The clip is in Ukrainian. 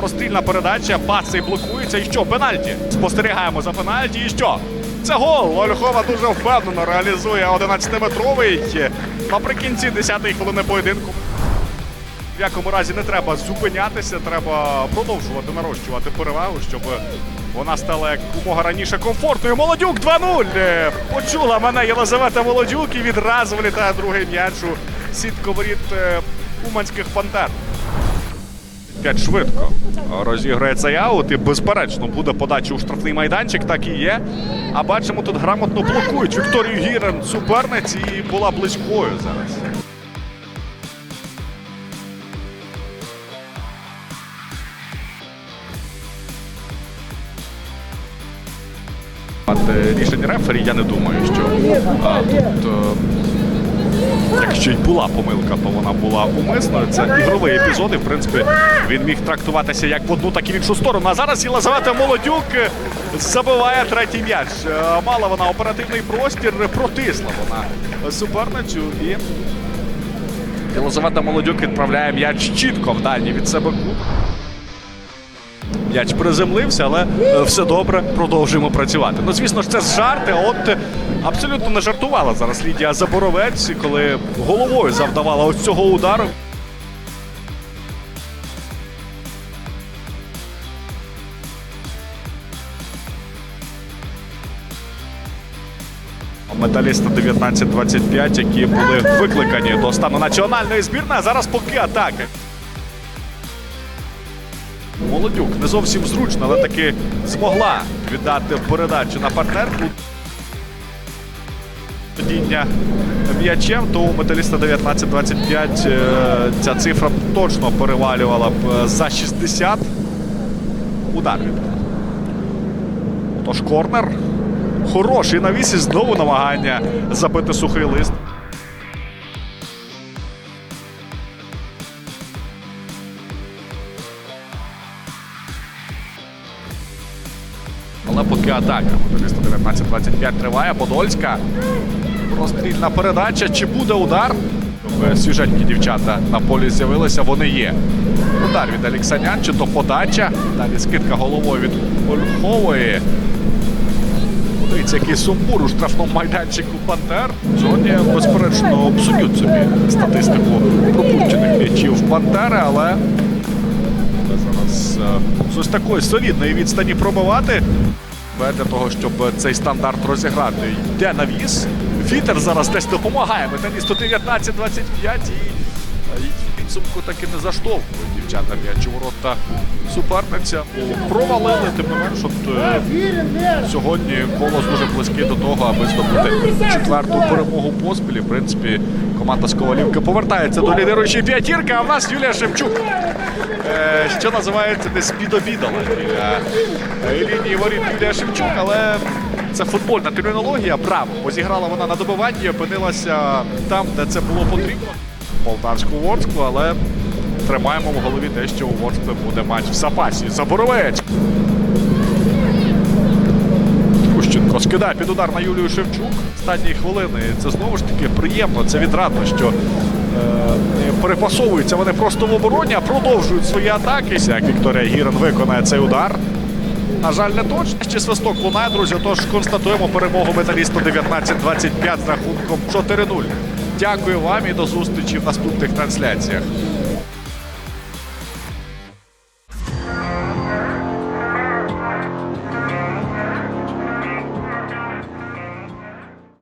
Прострільна передача, паси блокуються. І що? Пенальті. Спостерігаємо за пенальті. І що? Це гол. Ольхова дуже впевнено реалізує 11-метровий е, наприкінці 10-ї хвилини поєдинку. В якому разі не треба зупинятися, треба продовжувати нарощувати перевагу, щоб вона стала якомога раніше комфортною. Молодюк 2-0. Е, Почула мене Єлизавета Молодюк і відразу влітає другий м'яч у сітку воріт е, уманських пантер. П'ять швидко розіграє цей аут і безперечно буде подача у штрафний майданчик, так і є. А бачимо, тут грамотно блокують Вікторію Гірен суперниць і була близькою зараз. Е, рефері, я не думаю, що а, тут, е, якщо й була помилка, то вона була умисною. Це ігровий епізод, і в принципі він міг трактуватися як в одну, так і в іншу сторону. А зараз Єлизавета Молодюк е, забиває третій м'яч. Мала вона оперативний простір, протисла вона суперницю і Єлизавета Молодюк відправляє м'яч чітко в дальній від себе кут. М'яч приземлився, але е, все добре, продовжуємо працювати. Ну, звісно ж, це жарти. От е, абсолютно не жартувала зараз Лідія Заборовець, коли головою завдавала ось цього удару. Металісти 19-25, які були викликані до стану національної збірної. А зараз поки атаки. Молодюк не зовсім зручно, але таки змогла віддати передачу на партнерку. Падіння м'ячем, то у металіста 19-25 е, ця цифра точно перевалювала б е, за 60. Удар. Тож корнер. Хороший навіс і знову намагання забити сухий лист. Але поки атака. Металіста 19-25 триває. Подольська. Розстрільна передача. Чи буде удар? Свіженькі дівчата на полі з'явилися. Вони є. Удар від Аліксанян, чи то подача. Далі скидка головою від Ольхової. Дивіться, який сумбур у штрафному майданчику Пантер. Сьогодні, безперечно, псують собі статистику пропущених м'ячів Пантери, але зараз е, з ось такої солідної відстані пробивати. Для того, щоб цей стандарт розіграти. Йде навіс. Вітер зараз десь допомагає. Металісту 19-25 і, підсумку таки не заштовхує дівчата м'яч ворота суперниця. Провалили, тим не менш, от е, сьогодні голос дуже близький до того, аби здобути четверту перемогу поспіль. В принципі, команда з Ковалівки повертається до лідируючої п'ятірки, а в нас Юлія Шевчук. Е, що називається десь підобідала біля е, лінії воріт Юлія Шевчук, але це футбольна термінологія. Право, бо зіграла вона на добиванні, опинилася там, де це було потрібно. Полтавську Ворсклу, але тримаємо в голові те, що у Ворскли буде матч в запасі. Заборовець. Трущенко скидає під удар на Юлію Шевчук останні хвилини. Це знову ж таки приємно, це відрадно, що е, перепасовуються вони просто в обороні, а продовжують свої атаки. Як Вікторія Гірен виконає цей удар. На жаль, не точно. Ще свисток лунає, друзі. Тож констатуємо перемогу металіста 19-25 з рахунком 4-0. Дякую вам і до зустрічі в наступних трансляціях.